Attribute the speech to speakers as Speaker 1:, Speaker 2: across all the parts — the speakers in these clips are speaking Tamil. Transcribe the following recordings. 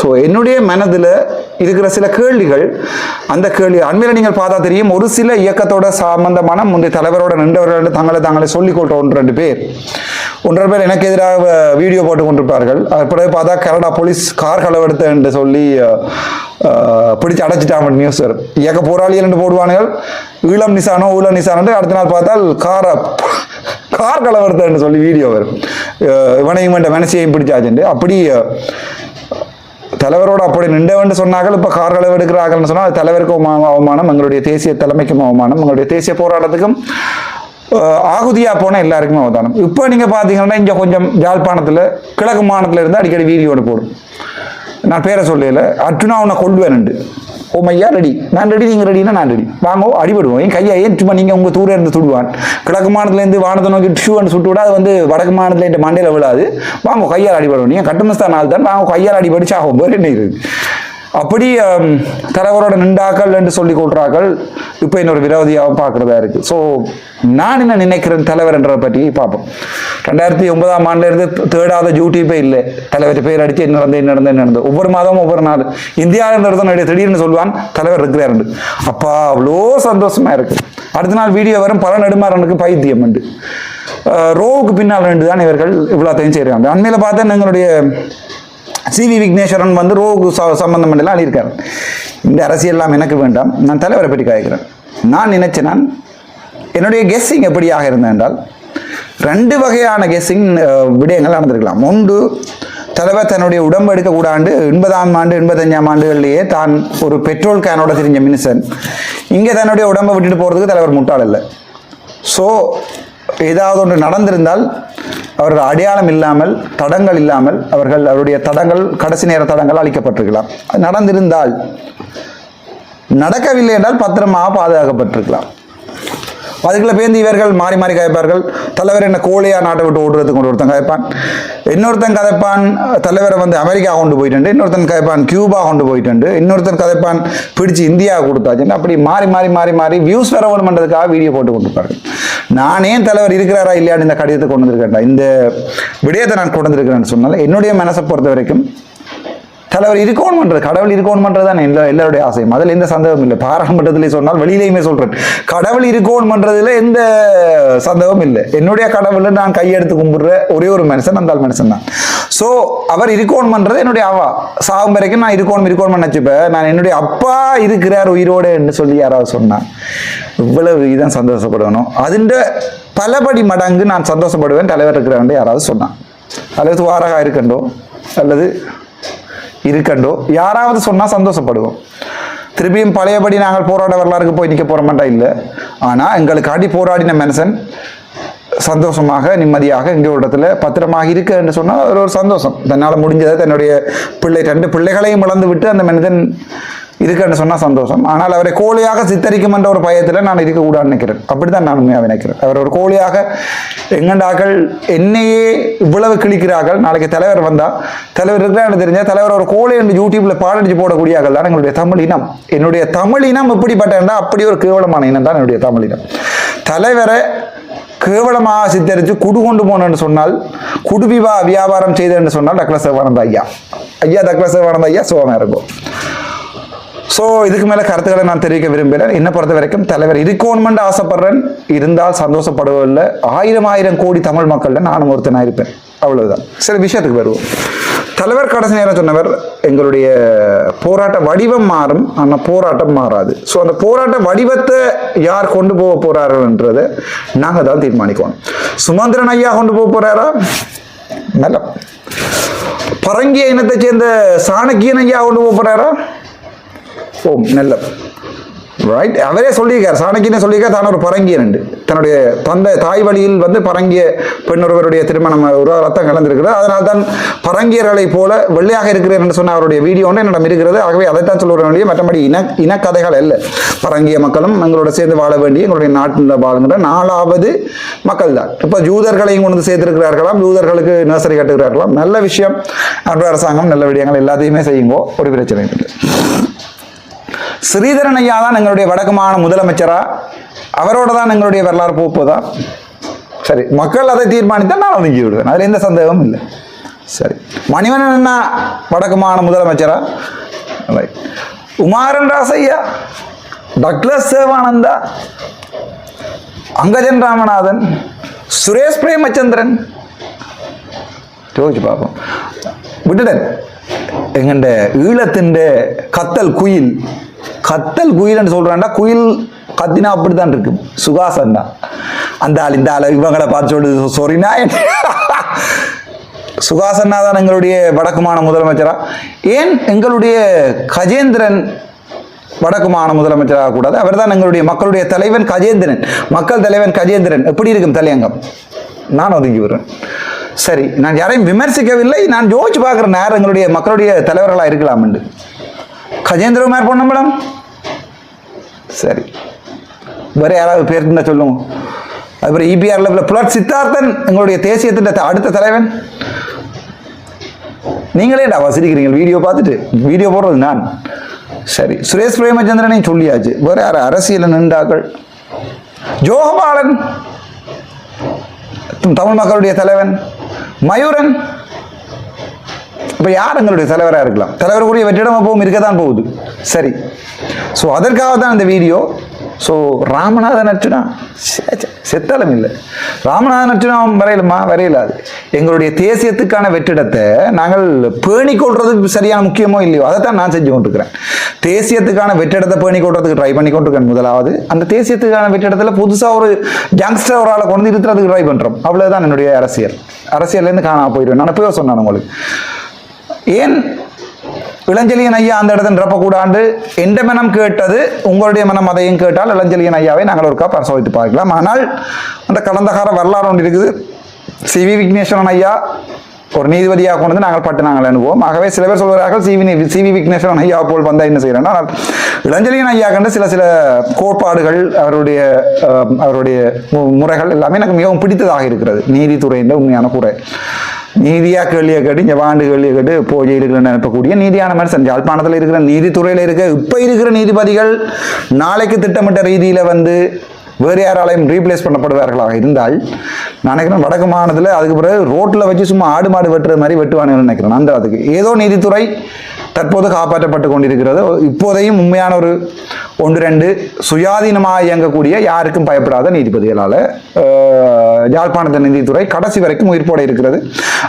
Speaker 1: ஸோ என்னுடைய மனதில் இருக்கிற சில கேள்விகள் அந்த கேள்வி அண்மையில் நீங்கள் பார்த்தா தெரியும் ஒரு சில இயக்கத்தோட சம்பந்தமான முந்தைய தலைவரோட நின்றவர்கள் தங்களை தாங்களை சொல்லிக்கொள்கிற ஒன்று ரெண்டு பேர். ஒன்றரை பேர் எனக்கு எதிராக வீடியோ போட்டு கொண்டிருப்பார்கள். அது பிறகு பார்த்தா கனடா போலீஸ் கார் களவெடுத்த என்று சொல்லி பிடிச்சு அடைச்சிட்டாங்க நியூஸ் வரும் இயக்க போராளிகள் என்று போடுவானுங்கள் ஈழம் நிசானோ ஊழம் நிசானோ அடுத்த நாள் பார்த்தால் காரை கார் கலவரத்துன்னு சொல்லி வீடியோ வரும். இவனையும் வேண்ட மனசையும் பிடிச்சாச்சுண்டு அப்படி தலைவரோட அப்படி நின்றவன் சொன்னார்கள் இப்போ கார் அளவு எடுக்கிறார்கள்னு சொன்னால் தலைவருக்கும் அவமானம் எங்களுடைய தேசிய தலைமைக்கும் அவமானம் எங்களுடைய தேசிய போராட்டத்துக்கும் ஆகுதியாக போன எல்லாருக்குமே அவதானம். இப்போ நீங்கள் பார்த்தீங்கன்னா இங்கே கொஞ்சம் யாழ்ப்பாணத்துல கிழக்கு மாநிலத்தில் இருந்து அடிக்கடி வீடியோடு போடும். நான் பேரை சொல்லல அர்ஜுனா உன்னை கொள்வேன் ஓ மையா ரெடி நான் ரெடி நீங்கள் ரெடினா நான் ரெடி வாங்கோ அடிபடுவோம். என் கையை ஏன் சும்மா நீங்கள் உங்கள் தூரம் இருந்து சுடுவான்? கிழக்கு மாநிலத்துலேருந்து வானத்தை நோக்கி ஷூன்னு சுட்டு விட அது வந்து வடக்கு மாநிலத்தில் மண்டையில் விழாது. வாங்க கையால் அடிபடுவோம். நீங்கள் கட்டுமஸ்தான் நாள் தான். வாங்க கையால் அடிபடிச்சு ஆகும் போது என்ன இருக்குது? அப்படி தலைவரோட நின்றாக்கள் என்று சொல்லி கொள்றார்கள் இப்போ இன்னொரு விரோதியாக பார்க்குறதா இருக்கு. ஸோ நான் என்ன நினைக்கிறேன் தலைவர் என்றதை பற்றி பார்ப்போம். ரெண்டாயிரத்தி ஒன்பதாம் ஆண்டுலேருந்து தேடாத யூடியூப்பே இல்லை. தலைவர் பேர் அடிச்சு என்ன நடந்து என்ன நடந்து என்ன நடந்து ஒவ்வொரு மாதமும் ஒவ்வொரு நாள். இந்தியாவில் இருந்து திடீர்னு சொல்லுவான் தலைவர் இருக்கிறாரு அப்பா அவ்வளோ சந்தோஷமாக இருக்குது அடுத்த நாள் வீடியோ வரும் பல நெடுமாறனுக்கு பைத்தியம் உண்டு. ரோவுக்கு பின்னால் ரெண்டு தான் இவர்கள் இவ்வளோத்தையும் செய்கிறாங்க. அண்மையில் பார்த்தா எங்களுடைய சி வி விக்னேஸ்வரன் வந்து ரோகு ச- சம்பந்தம் எல்லாம் அணியிருக்கார் இந்த அரசியல்லாம் எனக்கு வேண்டாம். நான் தலைவரை பற்றி காய்க்கிறேன். நான் நினைச்சேன் நான் என்னுடைய கெஸ்ஸிங் எப்படியாக இருந்தேன் என்றால் ரெண்டு வகையான கெஸ்ஸிங் விடயங்கள் நடந்திருக்கலாம். ஒன்று தலைவர் தன்னுடைய உடம்பு எடுக்கக்கூடாண்டு எண்பதாம் ஆண்டு எண்பத்தஞ்சாம் ஆண்டுகள்லேயே தான் ஒரு பெட்ரோல் கேனோட தெரிஞ்ச மினிசன் இங்கே தன்னுடைய உடம்பை விட்டுட்டு போகிறதுக்கு தலைவர் முட்டாள் இல்லை. ஸோ ஏதாவது ஒன்று நடந்திருந்தால் அவர்கள் அடையாளம் இல்லாமல் தடங்கள் இல்லாமல் அவர்கள் அவருடைய தடங்கள் கடைசி நேர தடங்கள் அளிக்கப்பட்டிருக்கலாம் அது நடந்திருந்தால் நடக்கவில்லை என்றால் பத்திரமாக பாதுகாக்கப்பட்டிருக்கலாம். அதுக்குள்ள பேருந்து இவர்கள் மாறி மாறி கதைப்பார்கள். தலைவர் என்ன கோழியா நாட்டை விட்டு ஓடுறதுக்கு கொண்டு ஒருத்தன் கதைப்பான். இன்னொருத்தன் கதைப்பான் தலைவரை வந்து அமெரிக்கா கொண்டு போயிட்டு இன்னொருத்தன் கதைப்பான் கியூபா கொண்டு போயிட்டு இன்னொருத்தன் கதைப்பான் பிடிச்சு இந்தியா கொடுத்தாச்சு. அப்படி மாறி மாறி மாறி மாறி வியூஸ் வர வேணுமன்றதுக்காக வீடியோ போட்டு கொண்டிருப்பார்கள் நானே தலைவர் இருக்கிறாரா இல்லையான்னு இந்த கடிதத்தை கொண்டு வந்திருக்கேன்டா. இந்த விடயத்தை நான் கொண்டு வந்திருக்கிறேன்னு சொன்னால் என்னுடைய மனசை பொறுத்த வரைக்கும் தலைவர் இருக்கணும்ன்றது கடவுள் இருக்கணும்ன்றது தான் எல்லா எல்லாருடைய ஆசையும். அதில் எந்த சந்தேகமும் இல்லை. பாராமட்டத்திலே சொன்னால் வெளியிலையுமே சொல்றேன். கடவுள் இருக்கணும்ன்றதுல எந்த சந்தேகமும் இல்லை. என்னுடைய கடவுளை நான் கையெடுத்து கும்பிடுற ஒரே ஒரு மனுஷன் அந்த மனுஷன் தான். ஸோ அவர் இருக்கணும்ன்றது என்னுடைய அவா. சாகும் வரைக்கும் நான் இருக்கணும் இருக்கோன் நினச்சிப்பேன் நான் என்னுடைய அப்பா இருக்கிறார் உயிரோடு சொல்லி யாராவது சொன்னான் இவ்வளவு இதான் சந்தோஷப்படணும். அதுண்ட பலபடி மடங்கு நான் சந்தோஷப்படுவேன். தலைவர் இருக்கிறவன் யாராவது சொன்னான் அல்லது வாரகா இருக்கண்டோ அல்லது இருக்கண்டோ யாராவது சொன்னால் சந்தோஷப்படுவோம். திருப்பியும் பழையபடி நாங்கள் போராட வரலாறுக்கு போய் நிற்க போகிற மாட்டா இல்லை. ஆனால் எங்களுக்கு அடி போராடின மனுஷன் சந்தோஷமாக நிம்மதியாக எங்கள் ஒரு இடத்துல பத்திரமாக இருக்கு என்று சொன்னால் அது ஒரு சந்தோஷம். தன்னால் முடிஞ்சதை தன்னுடைய பிள்ளை ரெண்டு பிள்ளைகளையும் இழந்து விட்டு அந்த மனிதன் இருக்குன்னு சொன்னால் சந்தோஷம். ஆனால் அவரை கோழியாக சித்தரிக்கும் என்ற ஒரு பயத்தில் நான் இருக்கக்கூடாதுன்னு நினைக்கிறேன். அப்படிதான் நான் உண்மையாக நினைக்கிறேன். அவர் ஒரு கோழியாக எங்கண்டாக்கள் என்னையே இவ்வளவு கிழிக்கிறார்கள்? நாளைக்கு தலைவர் வந்தா தலைவர் இருக்கிறான்னு தெரிஞ்சா தலைவர் ஒரு கோழி என்று யூடியூப்ல பாடடிச்சு போடக்கூடியார்கள் தான் எங்களுடைய தமிழ் இனம். என்னுடைய தமிழ் இனம் எப்படிப்பட்ட அப்படி ஒரு கேவலமான இனம் தான் என்னுடைய தமிழ் இனம். தலைவரை கேவலமாக சித்தரித்து குடு கொண்டு போனேன்னு சொன்னால் குடுவிவா வியாபாரம் செய்தேன்னு சொன்னால் டக்ள சிவானந்த ஐயா. ஐயா டக்ள சிவானந்த ஐயா சுகமாக இருக்கும். ஸோ இதுக்கு மேலே கருத்துக்களை நான் தெரிவிக்க விரும்புகிறேன். என்னை பொறுத்த வரைக்கும் தலைவர் இருக்கோன்மெண்ட் ஆசைப்படுறேன். இருந்தால் சந்தோஷப்படுவதில்லை. ஆயிரம் ஆயிரம் கோடி தமிழ் மக்கள்ல நானும் ஒருத்தனாக இருப்பேன். அவ்வளவுதான். சில விஷயத்துக்கு வருவோம். தலைவர் கடைசி நேரம் சொன்னவர் எங்களுடைய போராட்ட வடிவம் மாறும் ஆனால் போராட்டம் மாறாது. ஸோ அந்த போராட்ட வடிவத்தை யார் கொண்டு போக போறாருன்றதை நாங்கள் தான் தீர்மானிக்கணும். சுமந்திரன் ஐயா கொண்டு போக போறாரா? நல்ல பரங்கிய இனத்தை சேர்ந்த சாணக்கியன் ஐயா கொண்டு போக போறாரா? ஓம் நல்ல. ரைட் அவரே சொல்லியிருக்கார். சாணக்கியனே சொல்லியிருக்கார். தான் ஒரு பரங்கியன் தன்னுடைய தந்தை தாய் வழியில் வந்து பரங்கிய பெண் ஒருவருடைய திருமணம் ஒரு ரத்தம் கலந்திருக்கிறது. அதனால் தான் பரங்கியர்களை போல வெள்ளையாக இருக்கிறேன் என்று சொன்ன அவருடைய வீடியோ ஒன்று என்னிடம் இருக்கிறது. ஆகவே அதைத்தான் சொல்ல வேண்டிய மற்றபடி இன இனக்கதைகள் அல்ல. பரங்கிய மக்களும் எங்களோட சேர்ந்து வாழ வேண்டிய எங்களுடைய நாட்டில் வாழ்கின்ற நாலாவது மக்கள் தான் இப்போ ஜூதர்களையும் கொண்டு வந்து சேர்த்திருக்கிறார்களாம். ஜூதர்களுக்கு நர்சரி கட்டுகிறார்களாம். நல்ல விஷயம். அன்று அரசாங்கம் நல்ல விடயங்கள் எல்லாத்தையுமே செய்யுங்கோ. ஒரு பிரச்சனை இல்லை. ஸ்ரீதரன் ஐயா தான் எங்களுடைய வடக்குமான முதலமைச்சரா? அவரோட தான் எங்களுடைய வரலாறு போக சரி மக்கள் அதை தீர்மானித்தால் நான் ஒதுங்கி விடுவேன். அதில் எந்த சந்தேகமும் இல்லை. சரி மணிவனன் என்ன வடக்குமான முதலமைச்சரா? Right Umaran Rasaiah Douglas Devananda Angajan Ramanathan Suresh Premachandran. யோசிச்சு பார்ப்போம். விட்டுடன் எங்கண்ட ஈழத்தின் கத்தல் குயில் கத்தல் குயில்னு சொல்றான்டா குயில் கத்தினா அப்படித்தான் இருக்கும் சுகாசன் தான் அந்த ஆள் இந்த ஆள் இவங்களை பார்த்து சொல்லு சொரினா சுகாசன்னா தான் எங்களுடைய வடக்குமான முதலமைச்சரா? ஏன் எங்களுடைய கஜேந்திரன் வடக்குமான முதலமைச்சராக கூடாது? அவர் தான் எங்களுடைய மக்களுடைய தலைவன் கஜேந்திரன். மக்கள் தலைவன் கஜேந்திரன். எப்படி இருக்கும் தலையங்கம்? நான் ஒதுங்கி வருவேன் சரி நான் யாரையும் விமர்சிக்கவில்லை. நான் யோசிச்சு பார்க்குற நேரம் எங்களுடைய மக்களுடைய தலைவர்களாக இருக்கலாம் என்று கஜேந்திரகுமார் பொன்னம்பலம் சரி. வேற யாராவது பேர் இருந்தால் சொல்லுங்க. அப்புறம் இபிஆர் லெவலில் புலட் சித்தார்த்தன் எங்களுடைய தேசியத்தின் த- அடுத்த தலைவன். நீங்களே டா வசிக்கிறீங்க வீடியோ பார்த்துட்டு. வீடியோ போடுறது நான். சரி. சுரேஷ் பிரேமச்சந்திரனையும் சொல்லியாச்சு. வேற யார் அரசியல் நின்றாக்கள் ஜோகபாலன் தமிழ் மக்களுடைய தலைவன். மயூரன் இப்போ யார் எங்களுடைய தலைவராக இருக்கலாம்? தலைவருக்குரிய வெற்றிடம் அப்பவும் இருக்க தான் போகுது. சரி. ஸோ அதற்காக தான் இந்த வீடியோ. ஸோ ராமநாதன் அர்ச்சுனா செத்தளம் இல்லை. ராமநாதன் அர்ச்சுனா வரையிலுமா? வரையலாது எங்களுடைய தேசியத்துக்கான வெற்றிடத்தை நாங்கள் பேணி கொள்றதுக்கு சரியான முக்கியமோ இல்லையோ அதை தான் நான் செஞ்சு கொண்டிருக்கிறேன். தேசியத்துக்கான வெற்றிடத்தை பேணி கொள்றதுக்கு ட்ரை பண்ணி கொண்டிருக்கேன் முதலாவது. அந்த தேசியத்துக்கான வெற்றிடத்தில் புதுசாக ஒரு யங்ஸ்டர் ஒரு ஆளை கொண்டு இருக்கிறதுக்கு ட்ரை பண்ணுறோம் அவ்வளோதான் என்னுடைய அரசியல். அரசியல்லேருந்து காணாமல் போயிடுவேன் நான் இப்போ சொன்னேன் உங்களுக்கு. ஏன் இளஞ்செலியன் ஐயா அந்த இடத்துல நிரப்பக்கூடாண்டு எந்த மனம் கேட்டது? உங்களுடைய மனம் அதையும் கேட்டால் இளஞ்செலியன் ஐயாவை நாங்கள் ஒருக்கா பரிசோதித்து பார்க்கலாம். ஆனால் அந்த கடந்த கால வரலாறு ஒன்று இருக்குது. சிவி விக்னேஸ்வரன் ஐயா ஒரு நீதிபதியாக கொண்டு வந்து நாங்கள் பட்டு நாங்கள் அனுபவம் ஆகவே சில பேர் சொல்கிறார்கள் சிவி சிவி விக்னேஸ்வரன் ஐயா போல் வந்தால் என்ன செய்கிறேன்னா ஆனால் ஐயா கண்டு சில சில கோட்பாடுகள் அவருடைய அவருடைய மு- முறைகள் எல்லாமே எனக்கு மிகவும் பிடித்ததாக இருக்கிறது. நீதித்துறையின் உண்மையான குறை. நீதியாக கேள்வியை கேட்டு இங்கே வாண்டு கேள்வியை கேட்டு போய் ஜெயிலுக்குள்ள நினைப்பக்கூடிய நீதியான மனுஷன். யாழ்ப்பாணத்தில் இருக்கிற நீதித்துறையில் இருக்க இப்போ இருக்கிற நீதிபதிகள் நாளைக்கு திட்டமிட்ட ரீதியில் வந்து வேறு யாராலையும் ரீப்ளேஸ் பண்ணப்படுவார்களாக இருந்தால் நான் நினைக்கிறேன் வடக்கு மாநிலத்தில் அதுக்கு பிறகு ரோட்டில் வச்சு சும்மா ஆடு மாடு வெட்டுற மாதிரி வெட்டுவானுங்கன்னு நினைக்கிறேன். அந்த அதுக்கு ஏதோ நீதித்துறை தற்போது காப்பாற்றப்பட்டு கொண்டிருக்கிறது. இப்போதையும் உண்மையான ஒரு ஒன்று ரெண்டு சுயாதீனமாக இயங்கக்கூடிய யாருக்கும் பயப்படாத நீதிபதிகளால் யாழ்ப்பாணத்தின் நீதித்துறை கடைசி வரைக்கும் உயிர்ப்போட இருக்கிறது.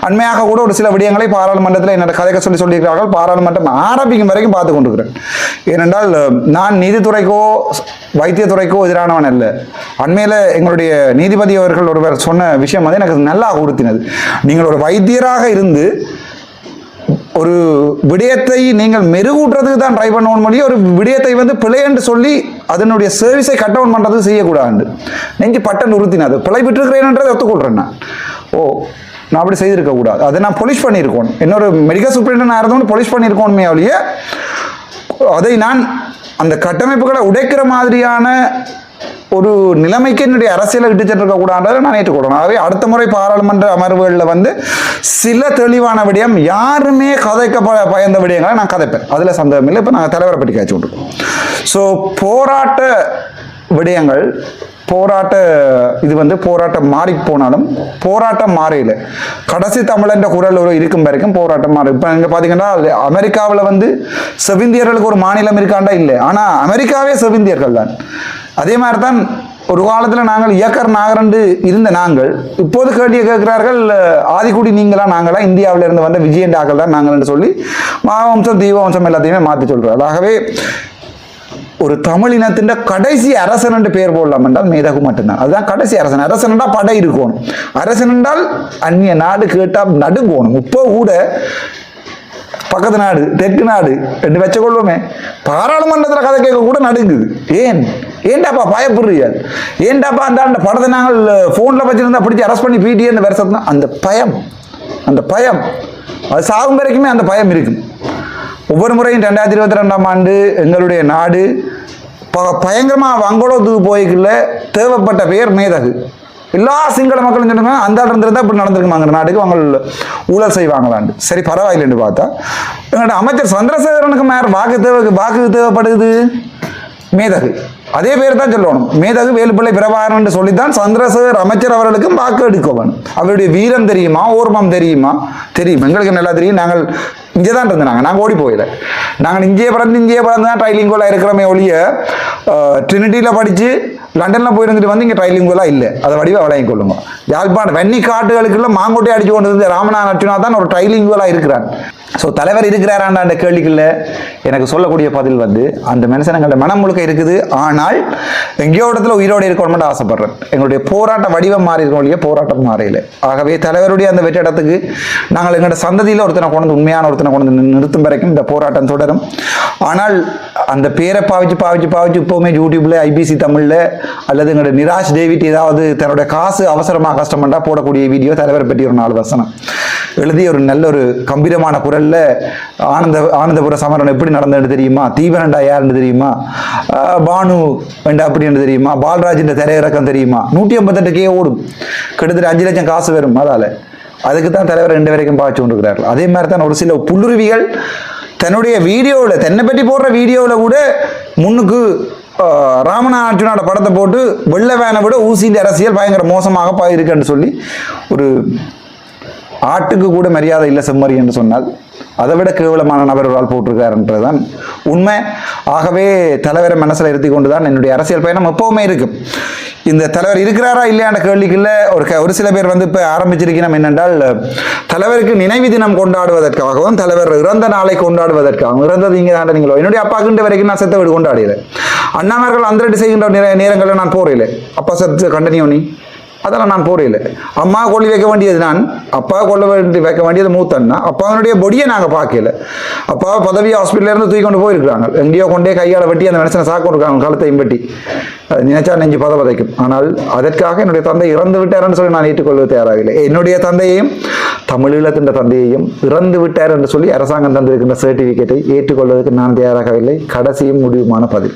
Speaker 1: அண்மையாக கூட ஒரு சில விடயங்களை பாராளுமன்றத்தில் என்னோட கதைக்க சொல்லி சொல்லியிருக்கிறார்கள். பாராளுமன்றம் ஆரம்பிக்கும் வரைக்கும் பார்த்து கொண்டிருக்கிறேன். ஏனென்றால் நான் நீதித்துறைக்கோ வைத்தியத்துறைக்கோ எதிரானவன் அல்ல. அண்மையில் எங்களுடைய நீதிபதி அவர்கள் ஒருவர் சொன்ன விஷயம் வந்து எனக்கு நல்லா உறுத்தினது. நீங்கள் ஒரு வைத்தியராக இருந்து ஒரு விடயத்தை நீங்கள் மெருகூட்டுறதுக்கு தான் ட்ரை பண்ணணும் மொழியே ஒரு விடயத்தை வந்து பிழை என்று சொல்லி அதனுடைய சர்வீஸை கட் டவுன் பண்ணுறது செய்யக்கூடாது. நெஞ்சு பட்டன் உறுத்தினது. பிழை விட்டுருக்கிறேன்றதை ஒத்துக்கொள்கிறேன் நான். ஓ நான் அப்படி செய்திருக்க கூடாது. அதை நான் பொலிஷ் பண்ணியிருக்கோம். இன்னொரு மெடிக்கல் சூப்பரிண்டன் இருந்தவங்க பொலிஷ் பண்ணியிருக்கோமே ஒழிய அதை நான் அந்த கட்டமைப்புகளை உடைக்கிற மாதிரியான ஒரு நிலைமைக்கு என்னுடைய அரசியலை விட்டு சென்றிருக்க நான் ஏற்றுக்கொள்ளணும் ஆகவே அடுத்த முறை பாராளுமன்ற அமர்வுகளில் வந்து சில தெளிவான விடயம் யாருமே கதைக்க பயந்த விடயங்களை நான் கதைப்பேன். அதில் சந்தேகம் இல்லை இப்போ நாங்கள் தலைவரை பற்றி காய்ச்சி விட்டுருக்கோம் ஸோ போராட்ட விடயங்கள் போராட்ட இது வந்து போராட்டம் மாறி போனாலும் போராட்டம் மாறையில். கடைசி தமிழன்ற குரல் ஒரு இருக்கும் வரைக்கும் போராட்டம் மாறும். இப்போ இங்கே பார்த்தீங்கன்னா அமெரிக்காவில் வந்து செவிந்தியர்களுக்கு ஒரு மாநிலம் இருக்காண்டா? இல்லை. ஆனால் அமெரிக்காவே செவிந்தியர்கள் தான். அதே மாதிரி தான் ஒரு காலத்தில் நாங்கள் இயக்கர் நாகரண்டு இருந்த நாங்கள் இப்போது கேள்வியை கேட்கிறார்கள் ஆதிக்குடி நீங்களா நாங்களா? இந்தியாவில இருந்து வந்த விஜயண்டாக்கள் தான் நாங்கள் என்று சொல்லி மாவம்சம் தீபவம்சம் எல்லாத்தையுமே மாற்றி சொல்கிறார் ஆகவே ஒரு தமிழ் இனத்தின் கடைசி அரசன் என்று பெயர் போடலாம் என்றால் மேதகு மட்டும்தான். அதுதான் கடைசி அரசன். அரசன் என்றால் படை இருக்கணும். அரசன் என்றால் அந்நிய நாடு கேட்டால் நடுங்கோணும். இப்போ கூட பக்கத்து நாடு தெற்கு நாடு ரெண்டு வச்ச கொள்வோமே பாராளுமன்றத்தில் கதை கேட்க கூட நடுங்குது. ஏன்? ஏன்டாப்பா பயப்படுறீங்க? ஏன்டாப்பா அந்த அந்த படத்தை நாங்கள் ஃபோனில் வச்சுருந்தா பிடிச்சி அரெஸ்ட் பண்ணி பிடிஏன்னு வருஷத்துனா அந்த பயம். அந்த பயம். அது சாகும் வரைக்குமே அந்த பயம் இருக்கும் ஒவ்வொரு முறையும் ரெண்டாயிரத்தி இருபத்தி ரெண்டாம் ஆண்டு எங்களுடைய நாடு ப பயங்கரமாக வங்கோளத்துக்கு போய்க்குள்ள தேவைப்பட்ட பெயர் மேதகு. எல்லா சிங்கள மக்களும் சொன்னாங்க அந்த இடம் இருந்திருந்தா இப்படி நடந்திருக்குமாங்க நாட்டுக்கு அவங்க ஊழல் செய்வாங்களாண்டு. சரி பரவாயில்லைன்னு பார்த்தா. எங்களோட அமைச்சர் சந்திரசேகரனுக்கு மேர் வாக்கு தேவை வாக்கு தேவைப்படுது? மேதகு. அதே பேர் தான் சொல்லணும். மேதகு வேலுப்பிள்ளை பிரபாகரன் என்று சொல்லித்தான் சந்திரசேகர் அமைச்சர் அவர்களுக்கும் வாக்கு எடுக்கவன். அவருடைய வீரம் தெரியுமா ஓர்மம் தெரியுமா? தெரியும். எங்களுக்கு நல்லா தெரியும். நாங்கள் இங்கே தான் இருந்தாங்க நாங்கள் ஓடி போயில நாங்கள் இங்கேயே பிறந்து இங்கேயே பிறந்து தான் ட்ரைலிங்கோலாக இருக்கிறோமே ஒழிய ட்ரினிட்டியில் படித்து லண்டனில் போயிருந்துட்டு வந்து இங்கே ட்ரைலிங்குவலாக இல்லை. அதை வடிவாக விளையும் கொள்ளுங்க. யாழ்ப்பாணம் வெண்ணி காட்டுகளுக்குள்ள மாங்கோட்டை அடிச்சு கொண்டு வந்து ராமநாத அர்ச்சுனா தான் ஒரு ட்ரைலிங்குவலாக இருக்கிறான் ஸோ தலைவர் இருக்கிறாராண்ட அந்த கேள்விகளில் எனக்கு சொல்லக்கூடிய பதில் வந்து அந்த மனுஷனங்களோட மனம் முழுக்க இருக்குது. ஆனால் எங்கேயோ இடத்துல உயிரோடு இருக்கணும்னு ஆசைப்படுறேன். எங்களுடைய போராட்ட வடிவம் மாறி இருக்கோம் இல்லையா? போராட்டம் மாறையில். ஆகவே தலைவருடைய அந்த வெற்றிடத்துக்கு நாங்கள் எங்களோட சந்ததியில் ஒருத்தனை கொண்டு உண்மையான ஒருத்தனை கொண்டு வந்து நிறுத்தும் வரைக்கும் இந்த போராட்டம் தொடரும். ஆனால் அந்த பேரை பாவிச்சு பாவிச்சு பாவிச்சு இப்போவுமே யூடியூப்பில் ஐபிசி தமிழில் அல்லது எங்களோட நிராஷ் டேவிட் ஏதாவது தன்னுடைய காசு அவசரமாக கஷ்டப்பட்டா போடக்கூடிய வீடியோ தலைவரை பற்றி ஒரு நாலு வசனம். எழுதி ஒரு நல்ல ஒரு கம்பீரமான குரல்ல ஆனந்த ஆனந்தபுர சமரணம் எப்படி நடந்ததுன்னு தெரியுமா? தீபனண்டா யாருன்னு தெரியுமா? பானு வேண்டா அப்படின்னு தெரியுமா? பால்ராஜின் திரையிறக்கம் தெரியுமா? நூற்றி ஐம்பத்தெட்டு கே ஓடும். கிட்டத்தட்ட அஞ்சு லட்சம் காசு வரும் அதால. அதுக்கு தான் தலைவர் ரெண்டு வரைக்கும் பார்த்து கொண்டிருக்கிறார்கள். அதே மாதிரி தான் ஒரு சில புல்லுருவிகள் தன்னுடைய வீடியோவில் தென்னை பற்றி போடுற வீடியோவில் கூட முன்னுக்கு ராமனா அர்ஜுனோட படத்தை போட்டு வெள்ளை வேனை விட ஊசியின் அரசியல் பயங்கர மோசமாக பா- இருக்குன்னு சொல்லி ஒரு ஆட்டுக்கு கூட மரியாதை இல்லை செம்மறி என்று சொன்னால் அதை விட கேவலமான நபர் ஒரு ஆள் போட்டிருக்காருன்றதுதான் உண்மை. ஆகவே தலைவரை மனசில் இருத்தி கொண்டு தான் என்னுடைய அரசியல் பயணம் எப்போவுமே இருக்கும் இந்த தலைவர் இருக்கிறாரா இல்லையான கேள்விக்குள்ள ஒரு ஒரு சில பேர் வந்து இப்போ ஆரம்பிச்சிருக்கணும் என்னென்றால் தலைவருக்கு நினைவு தினம் கொண்டாடுவதற்காகவும் தலைவர் இறந்த நாளை கொண்டாடுவதற்காகவும் இறந்தது இங்கே தான் நீங்களோ என்னுடைய அப்பாக்குன்ற வரைக்கும் நான் செத்த வீடு கொண்டாடுகிறேன் அண்ணாமார்கள் அந்த செய்கின்ற நேர நேரங்களில் நான் போறேன் அப்பா செத்து கண்டனியோ நீ? அதெல்லாம் நான் போறையில் அம்மா கொள்ளி வைக்க வேண்டியது நான் அப்பா கொள்ள வேண்டி வைக்க வேண்டியது மூத்தன்னா அப்பாவனுடைய பொடியை நாங்கள் பார்க்கல அப்பா பதவி ஹாஸ்பிட்டலேருந்து தூக்கி கொண்டு போயிருக்கிறாங்க. எங்கேயோ கொண்டே கையால் வெட்டி அந்த மனுஷனை சாக்கு இருக்காங்க காலத்தையும் வெட்டி நினைச்சா நெஞ்சு பத பதைக்கும். ஆனால் அதற்காக என்னுடைய தந்தை இறந்து விட்டார்னு சொல்லி நான் ஏற்றுக்கொள்வது தயாராகவில்லை. என்னுடைய தந்தையையும் தமிழீழத்தின் தந்தையையும் இறந்து விட்டார் என்று சொல்லி அரசாங்கம் தந்திருக்கின்ற சர்டிஃபிகேட்டை ஏற்றுக்கொள்வதற்கு நான் தயாராகவில்லை. கடைசியும் முடிவுமான பதில்.